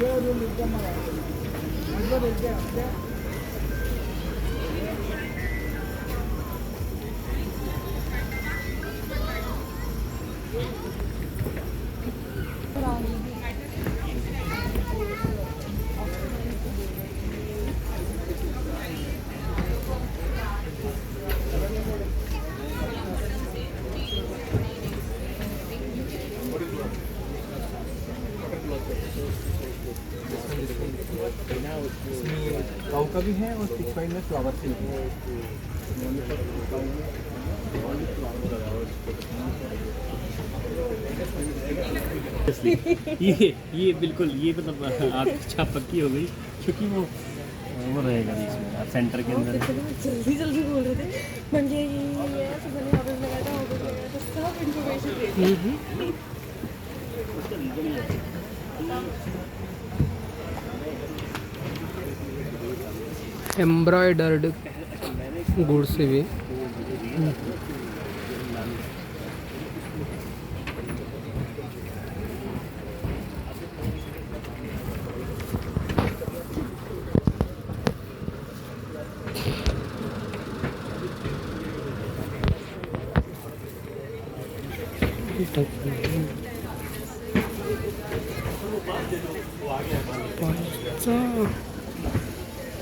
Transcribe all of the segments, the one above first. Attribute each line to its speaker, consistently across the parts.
Speaker 1: ದೇವರು ನಿದ್ದೆ ಮಾಡ का भी है और सिक्स फाइव में फ्लावर सिल्क
Speaker 2: ये ये बिल्कुल ये मतलब आप अच्छा पक्की हो गई क्योंकि वो वो रहेगा बीच में आप सेंटर के अंदर।
Speaker 3: जल्दी जल्दी बोल रहे थे। मैंने ये ये ये तो मैंने ऑर्डर लगाया था ऑर्डर लगाया था सब इन्फॉर्मेशन दे दी
Speaker 4: एम्ब्रॉयडर्ड गुड़ से भी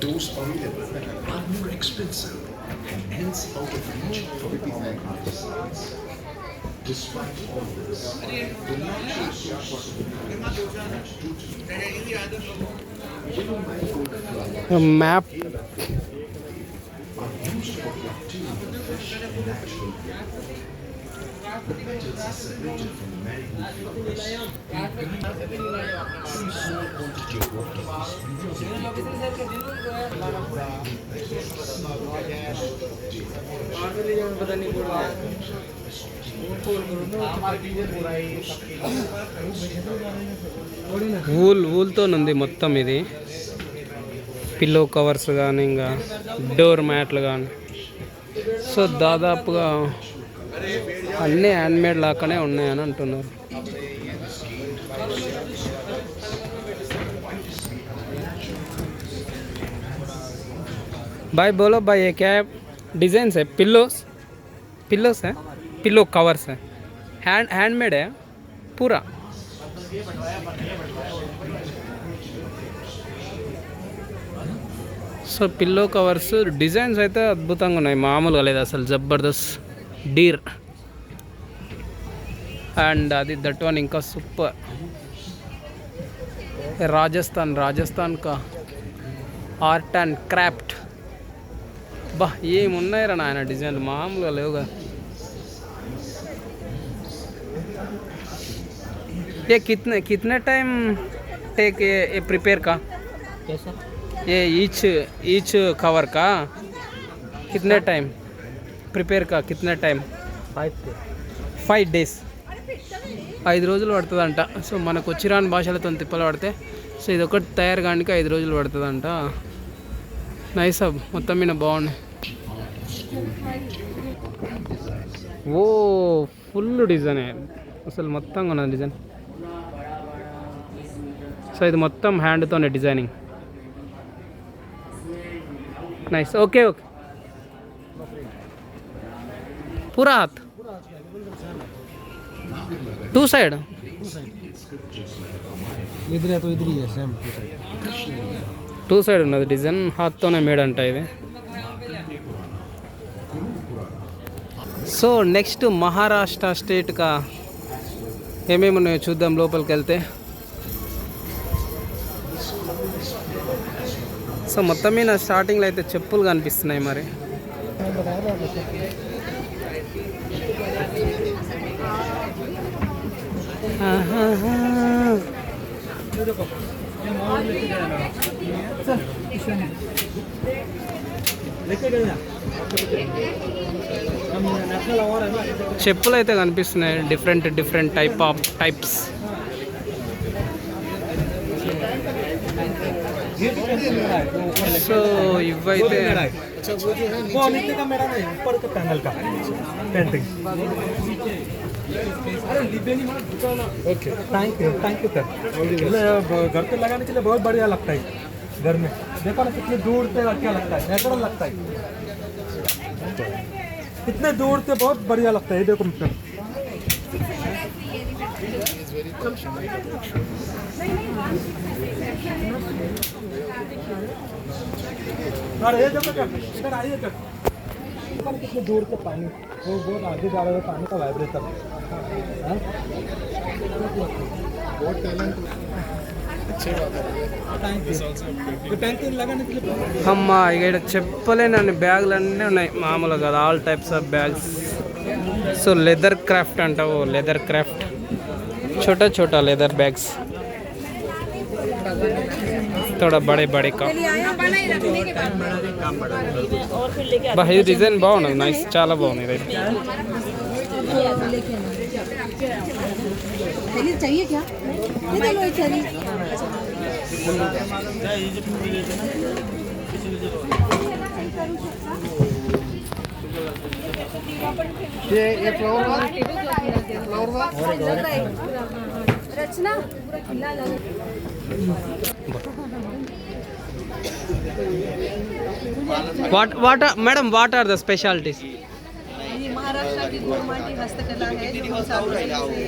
Speaker 5: Those available. Are more expensive and hence out of reach for common artisans. Despite all this, the a
Speaker 4: map.
Speaker 5: are used for obtaining
Speaker 4: wool వూల్తో వూల్తోనుంది మొత్తం ఇది. పిల్లో కవర్స్ కానీ ఇంకా డోర్ మ్యాట్లు కానీ సో దాదాపుగా అన్నీ హ్యాండ్మేడ్ లాగానే ఉన్నాయని అంటున్నారు भाई बोलो भाई ये क्या है डिजाइन है पिल्लोस पिल्लोस है पिल्लो कवर्स है हैंड हैंडमेड है पूरा సో పిల్లో కవర్స్ డిజైన్స్ అయితే అద్భుతంగా ఉన్నాయి మామూలుగా లేదు అసలు జబర్దస్త్ డీర్ అండ్ అది దట్ వన్ ఇంకా సూపర్ రాజస్థాన్ రాజస్థాన్ కా ఆర్ట్ అండ్ క్రాఫ్ట్ బా ఏమున్నాయిరా నాయన డిజైన్లు మామూలుగా లేవు కదా ये कितने कितने टाइम टेक ये, ये प्रिपेयर का
Speaker 2: कैसा
Speaker 4: ये ईच ईच कवर ప్రిపేర్ కా? కితనా
Speaker 2: టైం
Speaker 4: ఫైవ్ డేస్ ఐదు రోజులు పడుతుందంట. సో మనకు వచ్చిరాని భాషలతో తిప్పలు పడితే సో ఇది ఒకటి తయారు కానికి ఐదు రోజులు పడుతుందంట. నైస్ అబ్ మొత్తం మీద బాగుంది ఓ ఫుల్ డిజైన్. అసలు మొత్తంగా ఉన్నది డిజైన్. సో ఇది మొత్తం హ్యాండ్తోనే డిజైనింగ్. Nice okay okay. पूरा हाथ टू साइड
Speaker 1: इधर है तो इधर ही है सेम
Speaker 4: టూ సైడ్ ఉన్నది డిజైన్ హాత్తోనే మేడ్ అంట ఇది సో నెక్స్ట్ మహారాష్ట్ర స్టేట్గా ఏమేమి ఉన్నాయో చూద్దాం లోపలికి వెళ్తే సో మొత్తం మీద స్టార్టింగ్లో అయితే చెప్పులు కనిపిస్తున్నాయి మరి చెప్పులు అయితే కనిపిస్తున్నాయి. Different different type of types so ఇవైతే
Speaker 1: okay thank you thank you sir घर पे लगाने के लिए बहुत बढ़िया लगता है। घर में। देखो ना कितनी दूर से अच्छा लगता है। नेचुरल लगता है। कितने दूर से बहुत बढ़िया लगता है। देखो सर अरे, ये देखो, इधर आइए सर देखो ना कितनी दूर से पानी वो बहुत आगे जा रहा है पानी का वाइब्रेशन बहुत टैलेंट पेंटिंग लगाने के लिए
Speaker 4: అమ్మ ఇక ఇక్కడ చెప్పలేనన్ని బ్యాగులు అన్నీ ఉన్నాయి మామూలు కదా all types of bags so leather craft అంటావు లెదర్ క్రాఫ్ట్ छोटा छोटा लेदर बैग्स थोड़ा बड़े बड़े का బా ఇది డిజైన్ బాగున్నది నైస్ చాలా బాగుంది ఇది
Speaker 3: चलिए चाहिए क्या दे दो चलिए रचना पूरा खिला लगा
Speaker 4: what what madam what are the specialities
Speaker 6: ये महाराष्ट्र की गोरमाटी हस्तकला है जो हम सालों से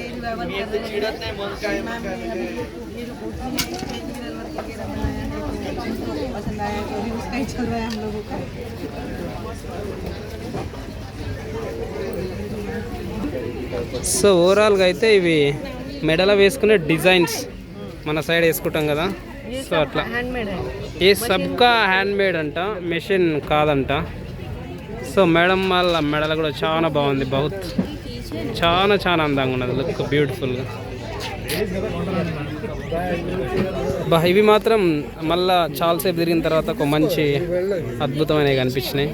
Speaker 6: रिवाइवल कर रहे हैं मैम ने अभी ये जो कोठी है ये मिरर वर्क वगैरह बनाया है तो पसंद आया तो अभी उसका ही चल रहा है हम लोगों का
Speaker 4: సో ఓవరాల్గా అయితే ఇవి మెడలో వేసుకునే డిజైన్స్ మన సైడ్ వేసుకుంటాం కదా సో అట్లా. ఈ సబ్కా హ్యాండ్ మేడ్ అంట మెషిన్ కాదంట. సో మేడం వాళ్ళ మెడలు కూడా చాలా బాగుంది బహుత్. చాలా చాలా అందంగా ఉన్నది లుక్ బ్యూటిఫుల్గా బా ఇవి మాత్రం మళ్ళా చాలాసేపు తిరిగిన తర్వాత ఒక మంచి అద్భుతమైనవి కనిపించినాయి.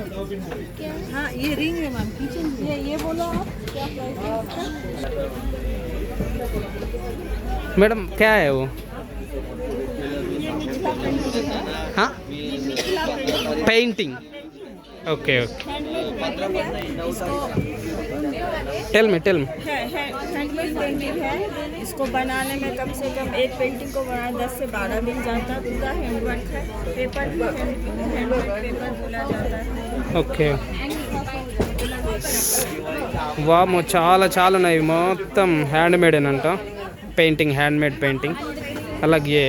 Speaker 6: మేడం క్యా हाँ
Speaker 3: painting okay okay tell me tell me
Speaker 4: handmade painting है
Speaker 7: इसको बनाने में कम से कम एक पेंटिंग को बनाने दस से बारह दिन जाता है पूरा हैंडवर्क है पेपर भी हैंडवर्क पेपर बोला जाता है
Speaker 4: ఓకే వామో చాలా చాలా ఉన్నాయి మొత్తం హ్యాండ్ మేడ్ అంట పెయింటింగ్ హ్యాండ్ మేడ్ పెయింటింగ్ అలాగే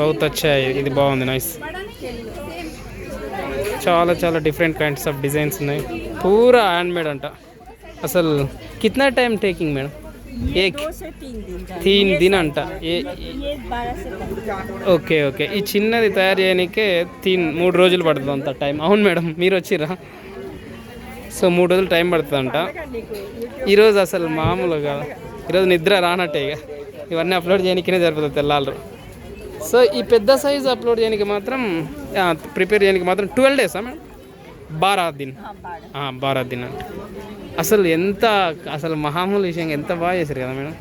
Speaker 4: బౌత్ వచ్చాయి ఇది బాగుంది నైస్. చాలా చాలా డిఫరెంట్ కైండ్స్ ఆఫ్ డిజైన్స్ ఉన్నాయి. పూరా హ్యాండ్మేడ్ అంట. అసలు కిतना టైం టేకింగ్ మేడం?
Speaker 7: ఏక్
Speaker 4: తీన్ దిన్ అంట ఓకే ఓకే. ఈ చిన్నది తయారు చేయడానికే తీన్ మూడు రోజులు పడుతుంది అంత టైం. అవును మేడం మీరు వచ్చిరా సో మూడు రోజులు టైం పడుతుందంట. ఈరోజు అసలు మామూలుగా ఈరోజు నిద్ర రానట్టే ఇవన్నీ అప్లోడ్ చేయడానికినే జరుగుతుంది తెల్లాలరు సో ఈ పెద్ద సైజు అప్లోడ్ చేయడానికి మాత్రం ప్రిపేర్ చేయడానికి మాత్రం ట్వెల్వ్ డేసా మేడం బారా దిన్ ఆ, బారా దిన్ అంటే అసలు ఎంత అసలు మామూలు విషయం ఎంత బాగా చేశారు కదా మేడం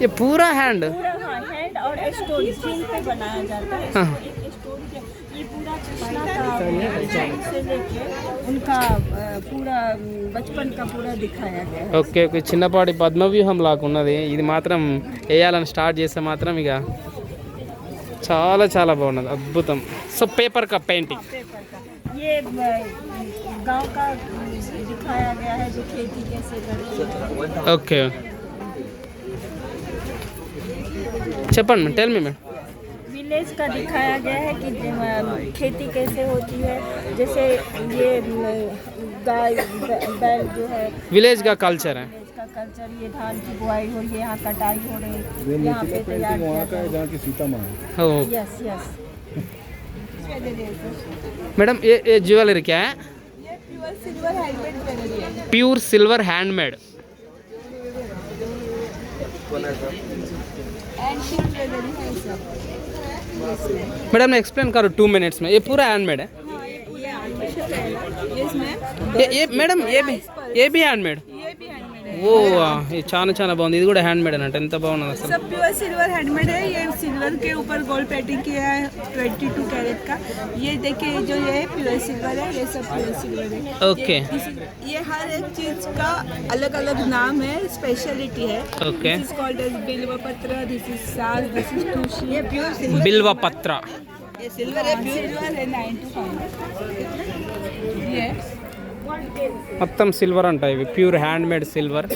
Speaker 4: ये पूरा हैंड
Speaker 7: पूरा हाँ हैंड और स्टोरी थीम पे बनाया जाता है
Speaker 4: हाँ।
Speaker 7: एक स्टोरी के ये पूरा कृष्णा का जन्म से लेके उनका अ, पूरा अम, बचपन का पूरा दिखाया गया है
Speaker 4: ఓకే ఓకే చిన్నపాటి పద్మవ్యూహం లాగా ఉన్నది ఇది మాత్రం వేయాలని స్టార్ట్ చేస్తే మాత్రం ఇక చాలా చాలా బాగున్నది అద్భుతం so paper cup painting
Speaker 7: paper का ये गांव का अम, दिखाया गया है जो खेती कैसे करते हैं
Speaker 4: ఓకే చెప్పండి టెల్ మీ మేడం
Speaker 7: विलेज का दिखाया गया है कि अ, खेती कैसे होती है जैसे ये अ, गाय ब- बैल जो है
Speaker 4: విలేజ్ గా కల్చర్
Speaker 7: विलेज का कल्चर ये धान की बुआई हो रही है यहाँ कटाई हो रही है। यहाँ पे तैयार का है
Speaker 1: जहाँ की सीता माँ
Speaker 7: यस यस
Speaker 4: मैडम
Speaker 6: ये ये ज्वेलरी
Speaker 4: क्या है? Pure
Speaker 7: silver pure silver handmade
Speaker 4: madam explain करो टू मिनट्स में। ये पूरा हैंडमेड है?
Speaker 7: हाँ, ये
Speaker 4: मैडम ये भी ये भी हैंडमेड
Speaker 7: ये भी
Speaker 4: ఓ ఇది చాలా చాలా బాగుంది ఇది కూడా హ్యాండ్ మేడ్ అన్నట్టు ఎంత బాగున్నది అసలు
Speaker 7: सब प्योर सिल्वर हैंडमेड है ये सिल्वर के ऊपर गोल्ड प्लेटिंग किया है ट्वेंटी टू कैरेट का ये देखिए जो ये है प्योर सिल्वर है ये सब प्योर सिल्वर है
Speaker 4: ఓకే
Speaker 7: This- ये हर एक चीज का अलग अलग नाम है स्पेशलिटी है
Speaker 4: Okay.
Speaker 7: This is called as bilva patra this is साज दिस इज तुलसी ये प्योर सिल्वर
Speaker 4: బిల్వ పత్ర
Speaker 7: ये सिल्वर है सिल्वर है नाइन टू फाइव ये
Speaker 4: మొత్తం సిల్వర్ అంట ఇవి. Pure hand made silver.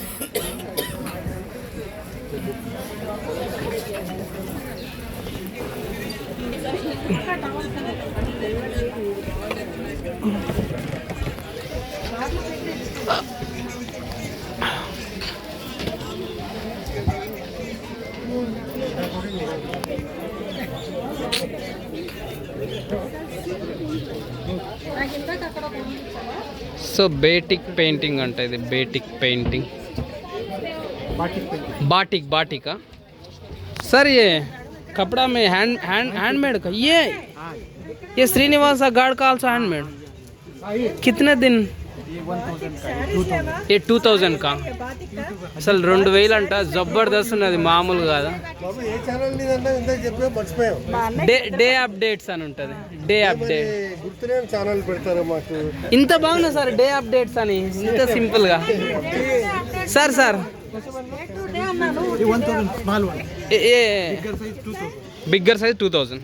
Speaker 4: So batik painting అంట ఇది బేటిక్ పెయింటింగ్ बाटिक बाटिक का सर ये कपड़ा में हैंड हैंड हैंडमेड का ये ये श्रीनिवास गार्ड का आल्सो हैंडमेड कितने दिन ఏ టూ థౌజండ్ కా? అసలు రెండు వేలు అంట జబర్దస్త్ ఉన్నది మామూలు కాదా డే అప్డేట్స్ అని ఉంటుంది. Day update.
Speaker 1: ఛానల్ మాకు.
Speaker 4: ఇంత బాగున్నా సార్ డే అప్డేట్స్ అని. ఇంత సింపుల్గా.
Speaker 1: Sir sir. Bigger size
Speaker 4: two thousand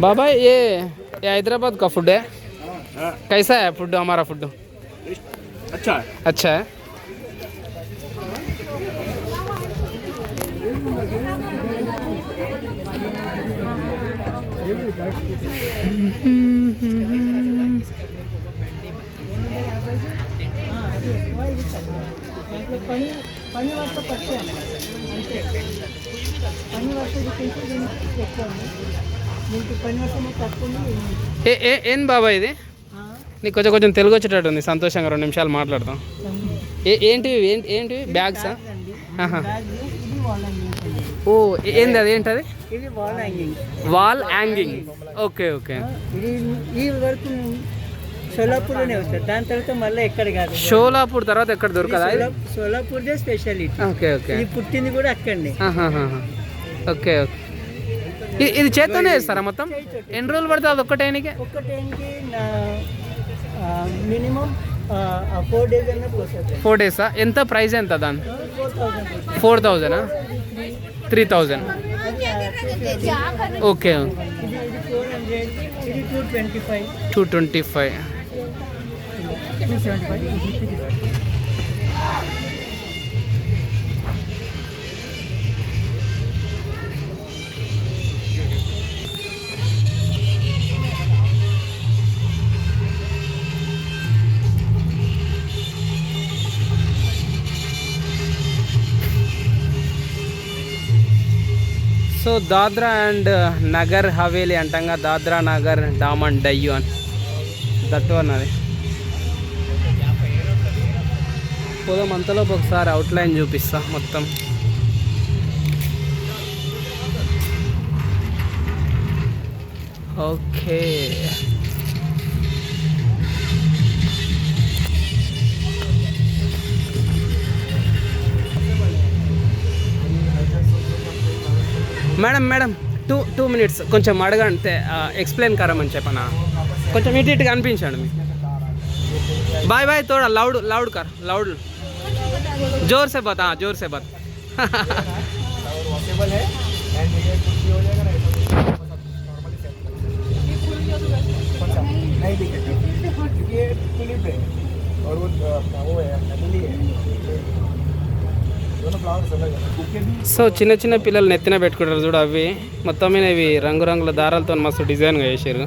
Speaker 4: बाबा ये हैदराबाद का फ़ूड है। कैसा है फ़ूड हमारा फ़ूड
Speaker 2: अच्छा है।
Speaker 4: अच्छा है।
Speaker 6: పని వర్ష పట్టే పని ఎక్కువ మీకు పని తక్కువ
Speaker 4: ఏ బాబా ఇది? నీకు కొంచెం కొంచెం తెలుగు వచ్చేటట్టు ఉంది. సంతోషంగా రెండు నిమిషాలు మాట్లాడతాం ఏ ఏంటివి ఏంటి ఏంటివి? బ్యాగ్సా ఓ ఏంది అది? ఏంటది?
Speaker 6: వాల్ హ్యాంగింగ్
Speaker 4: ఓకే ఓకే
Speaker 6: ఈ వరకు సోలాపూర్లోనే వస్తుంది దాని తర్వాత మళ్ళీ ఎక్కడ కాదు.
Speaker 4: షోలాపూర్ తర్వాత ఎక్కడ దొరకదా? ఇది?
Speaker 6: సోలాపూర్దే స్పెషాలిటీ.
Speaker 4: Okay okay.
Speaker 6: ఇది పుట్టింది కూడా అక్కడనే.
Speaker 4: Okay okay. ఇది చేత్తోనే చేస్తారా మొత్తం? ఎన్ని రోజులు పడుతుంది అది ఒక్కటేనికి
Speaker 6: ఒక్కటేంటి నా మినిమం ఫోర్ డేస్ అన్న
Speaker 4: ఫోర్ డేసా? ఎంత ప్రైస్ ఎంత దాని?
Speaker 6: Four
Speaker 4: థౌజండా. Three thousand. Okay
Speaker 6: hundred ఇది two twenty five.
Speaker 4: two twenty five
Speaker 6: two seventy five ఇది three
Speaker 4: so Dadra and Nagar Haveli అంటంగా Dadra Nagar Daman Diu అని దట్టు అన్నది పోదాం అంతలోపు ఒకసారి అవుట్లైన్ చూపిస్తా మొత్తం. Okay. Madam madam two two minutes కొంచెం అడగంటే ఎక్స్ప్లెయిన్ కరమని చెప్పనా? కొంచెం ఇటు ఇటు కనిపించండి బాయ్ బాయ్ తోడా లౌడ్ లౌడ్ కర్ లౌడ్ जोर से बता हाँ, जोर से बता
Speaker 1: वॉशेबल है एंड ये कुछ भी हो जाएगा ना ऐसा नॉर्मली सेट नॉर्मली सेट कौन सा नहीं दिखेगा ये टुलिप है और वो अपना वो है फैमिली है दोनों फ्लावर्स अलग है बुके भी
Speaker 4: సో చిన్న చిన్న పిల్లలు నెత్తిన పెట్టుకుంటారు చూడు అవి మొత్తం మీద ఇవి రంగురంగుల దారాలతో మస్తు డిజైన్గా చేసారు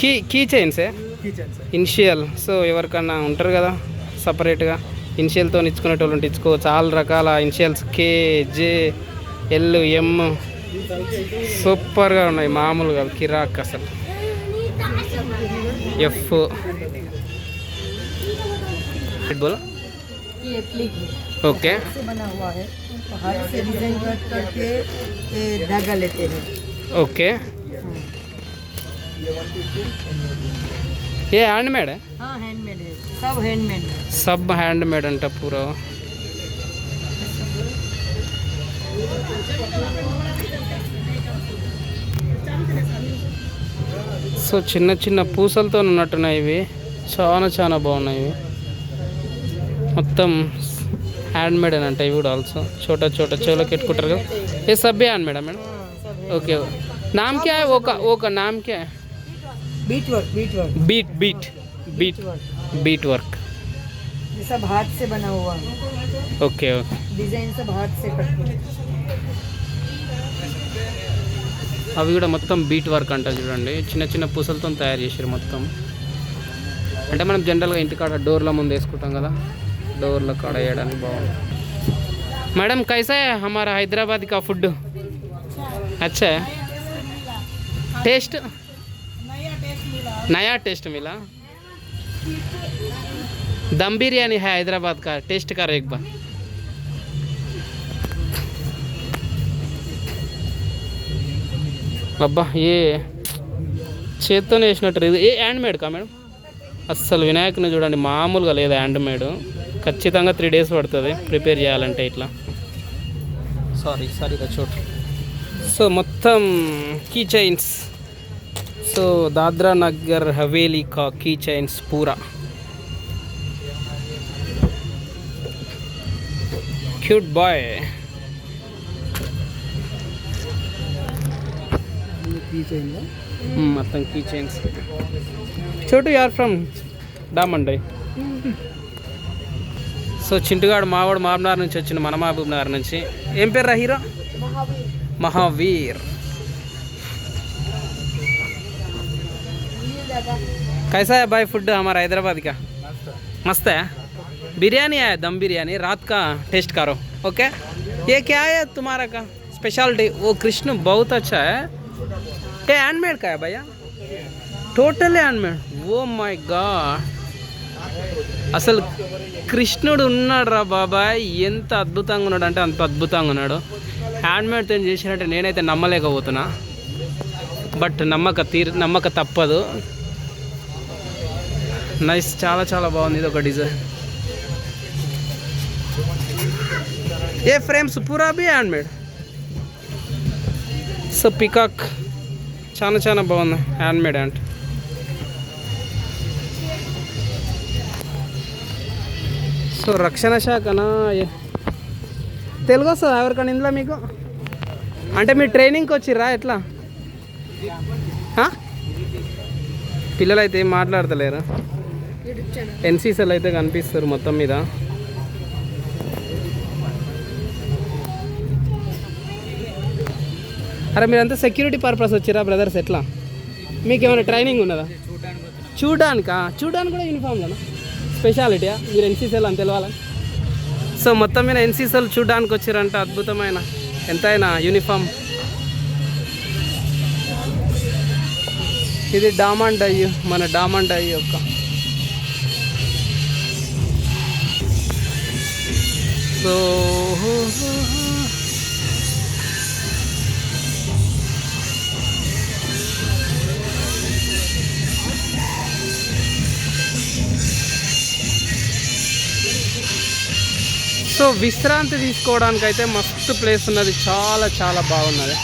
Speaker 4: కీ కీ చైన్సే
Speaker 1: किचन से
Speaker 4: ఇనిషియల్ సో ఎవరికన్నా ఉంటారు కదా సపరేట్గా ఇనిషియల్తో ఇచ్చుకునేటోళ్ళు ఉంటే ఇచ్చుకోవచ్చు ఆల్ రకాల ఇనిషియల్స్ కే జే ఎల్ ఎమ్ సూపర్గా ఉన్నాయి మామూలుగా కిరాక్ అసలు ఎఫ్ బోలో
Speaker 6: ये एप्लिक
Speaker 4: ఓకే
Speaker 6: से बना हुआ है हाथ से डिजाइन कट करके ये धागा लेते हैं
Speaker 4: ఓకే ఏ హ్యాండ్ మేడ్
Speaker 6: हाँ हैंडमेड है सब हैंडमेड है
Speaker 4: సబ్ హ్యాండ్ మేడ్ అంట పూరా సో చిన్న చిన్న పూసలతో ఉన్నట్టున్నాయి ఇవి చాలా చాలా బాగున్నాయి ఇవి మొత్తం హ్యాండ్ మేడ్ అని అంట ఇవి కూడా ఆల్సో చోట చోట చెవులో పెట్టుకుంటారు కదా ఏ సబ్బే హ్యాండ్ మేడా మేడం ఓకే नाम क्या है वो का वो का नाम क्या है
Speaker 6: bead work bead work
Speaker 4: bead bead bead bead work
Speaker 6: ये सब हाथ से बना हुआ है
Speaker 4: ఓకే ఓకే
Speaker 6: डिजाइन सब हाथ से करते हैं
Speaker 4: అవి కూడా మొత్తం బీట్ వర్క్ అంట చూడండి చిన్న చిన్న పూసలతో తయారు చేసారు మొత్తం అంటే మనం జనరల్గా ఇంటికాడ డోర్ల ముందు వేసుకుంటాం కదా డోర్ల కాడ వేయడానికి బాగుంది మేడం కైసా है हमारा हैदराबाद का फूड अच्छा है टेस्ट नया टेस्ट मिला दम बिरयानी है हैदराबाद का टेस्ट करो एक बार అబ్బా ఏ చేత్తోనే వేసినట్టు ఇది ఏ హ్యాండ్ మేడ్ కా మేడం అస్సలు వినాయకుని చూడండి మామూలుగా లేదు హ్యాండ్ మేడ్ ఖచ్చితంగా త్రీ డేస్ పడుతుంది ప్రిపేర్ చేయాలంటే ఇట్లా సారీ సారీ చోటు సో మొత్తం key chains So Dadra Nagar Haveli కా కీ చైన్స్ పూరా. Cute boy. మొత్తం కీ చైన్స్. చోటు యార్ ఫ్రమ్? డామండై సో చింటుగాడు మావాడు మామనార్ నుంచి వచ్చిన మన మహబూబ్ నగర్ నుంచి. ఏం పేరు రా హీరో? మహావీర్. कैसा है भाई फूड हमारा हैदराबाद का मस्त है बिरयानी है दम बिरयानी रात का टेस्ट करो ओके ये क्या है तुम्हारा का स्पेशलिटी वो कृष्ण बहुत अच्छा है ये हैंडमेड का है भैया total handmade oh my God అసలు కృష్ణుడు ఉన్నాడు రా బాబాయ్ ఎంత అద్భుతంగా ఉన్నాడు అంటే అంత అద్భుతంగా ఉన్నాడు హ్యాండ్మేడ్తో చేసినట్టు నేనైతే నమ్మలేకపోతున్నా బట్ నమ్మక తీరు నమ్మక తప్పదు నైస్ చాలా చాలా బాగుంది. ఇది ఒక డిజైన్. ఏ ఫ్రేమ్స్? పూరా బి హ్యాండ్మేడ్. So peacock. చాలా చాలా బాగుంది. హ్యాండ్మేడ్ అంటే సో రక్షణ శాఖనా? ఏ- తెలుగు వస్తుందా ఎవరికైనా ఇందులో మీకు? అంటే మీరు ట్రైనింగ్కి వచ్చిర్రా? ఎట్లా? పిల్లలు అయితే ఏం మాట్లాడతలేరా? ఎన్సీసీలు అయితే కనిపిస్తారు మొత్తం మీద. అరే మీరంతా సెక్యూరిటీ పర్పస్ వచ్చిరా బ్రదర్స్ ఎట్లా? మీకు ఏమైనా ట్రైనింగ్ ఉన్నదా? చూడడానికా? చూడడానికి కూడా యూనిఫామ్లోనా స్పెషాలిటీయా మీరు ఎన్సీసీలు అని తెలవాలా సో మొత్తం మీద ఎన్సీసీలు చూడడానికి వచ్చారంట అద్భుతమైన. ఎంతైనా యూనిఫామ్ ఇది డామండ్ అయ్యి మన డామండ్ అయ్యి యొక్క సో సో విశ్రాంతి తీసుకోవడానికి అయితే మస్తు ప్లేస్ ఉన్నది. చాలా చాలా బాగున్నది.